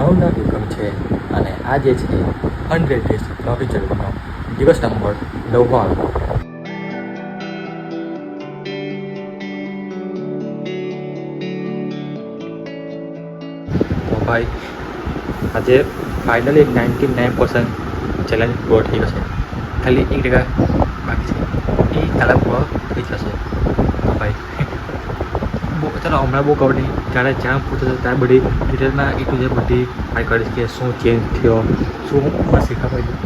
નામ વિક્રમ છે અને આ જે છે, હંડ્રેડ ડેઝ ચડવાનો દિવસ નંબર નવ્વાણું ભાઈ, આજે finally ninety nine percent challenge પૂરો થઈ ગયો છે. ખાલી એક ટકા બાકી છે. એ પૂરો થઈ જશે. તો ભાઈ બહુ ચાલો હમણાં બહુ ખબર નહીં જ્યારે જ્યાં પૂછે ત્યાં બધી ડિટેલમાં એક જે બધી ટ્રાય કરીશ કે શું ચેન્જ થયો, શું હું શીખવા પડ્યું.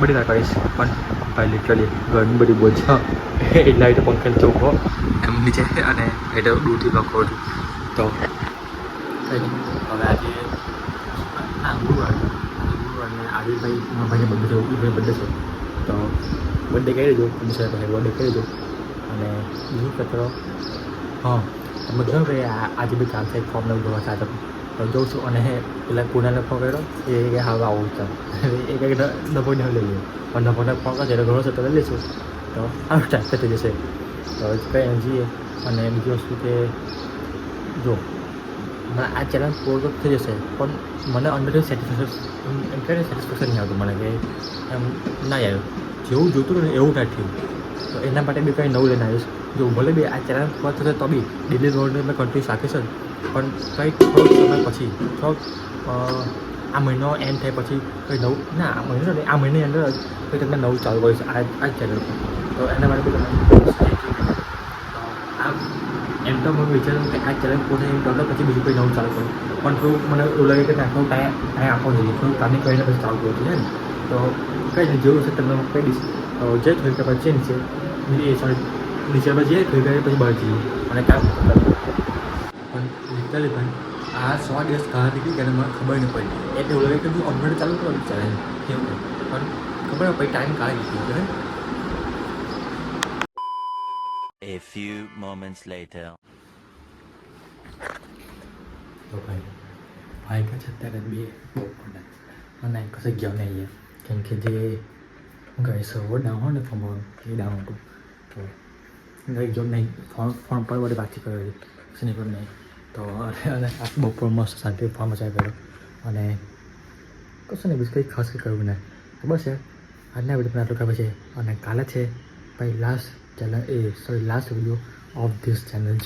બધી ટ્રાય કરીશ, પણ ભાઈ લિટરલી ઘણી બધી બોલ છે એટલા એટલે પંખા ચોખ્ખો એમ નીચે અને એટલે દૂરથી લખો છું તો હવે આજે ના, ગુરુવાર. ગુરુવારને આદિભાઈ ભાઈ છે ઉદયભાઈ બર્થડે છે તો બર્થડે કરી દેજો સાહેબ ભાઈ બર્થડે કરી દેજો અને બીજું કચરો. હા. તમે કહ્યું કે આજે બી ચાલશે છે ફોર્મ નવું જોવા સાથે તો જોઉં છું અને પેલા કુનાને ફોન કર્યો, એ કે હા આવું છે. એ કંઈક નહીં લઈ લઈએ પણ નભોને ફોન કરશે એટલે ઘણો છે તો લઈ લઈશું. તો સારું ટાઈપ થઈ જશે. તો કંઈ જઈએ અને બીજી વસ્તુ કે, જો મને આ ચેલેન્જ પૂરો તો થઈ જશે, પણ મને અંદરથી સેટિસ્ફેક્શન એમ કહે સેટિસ્ફેક્શન નહીં આવતું, મને કે એમ ના આવ્યું. જેવું જોતું ને, એવું ના થયું. તો એના માટે બી કંઈ નવું લઈને આવીશ. જો ભલે બે આ ચેનલ પૂરા થશે તો બી દિલ્હી રોડને મેં કન્ટિન્યુ રાખીશ જ પણ કંઈક થોડોક સમય પછી થોડોક આ મહિનો એન્ડ થાય પછી કંઈ નવું ના આ મહિનો નહીં આ મહિનાની અંદર જ કંઈ તમને નવું ચાલુ કરીશ આ આ જ ચેનલ પર તો એના માટે બી આ એમ તો મને વિચાર્યું કે આ ચેલેન્જ પૂરું એમ કરતો પછી બીજું કંઈ નવું ચાલુ કરું પણ થોડું મને એવું લાગે કે આખો ટાઈમ ટાઈમ આપવો જોઈએ થોડું કામની કરીને પછી ચાલુ કરવું જોઈએ ને તો કંઈ નહીં જરૂર છે તમને હું કહી દઈશ જે થયું કે પછી છે એ સોરી નીચે પછી જે ભેગા કે પછી બહાર જઈએ. અને કામ પણ લિટરલી પણ આ સો દિવસ કહાર નીકળી ગયા મને ખબર નહીં પડી. એટલે એવું લાગે કે હું હમણાં ચાલુ કરું ચેલેન્જ કેવું પણ ખબર પછી ટાઈમ કાઢી દીધું કે A few moments later. તો ભાઈ ભાઈ પણ છે અત્યારે બે બહુ અને કશે ગયો નહીં યાર કેમ કે જે શું કહે ડાઉન હોય ને તમારું એ ડાઉન હતું તો કંઈ જોબ નહીં ફોન ફોન પર વડે વાતચીત કરેલી કશું પણ નહીં તો અને બપોર મસ્ત શાંતિ ફોર્મ મચાવી કર્યો અને કશું નહીં બીજું કંઈ ખાસ કંઈ કરવું નહીં તો બસ યાર આજના વીડિયો આટલું ખબર છે અને કાલે છે ભાઈ last challenge A sorry last video of this challenge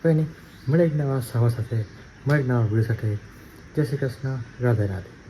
કંઈ નહીં મળે એક નવા સવા સાથે મળે એક નવા વીડિયો સાથે જય શ્રી કૃષ્ણ રાધે રાધે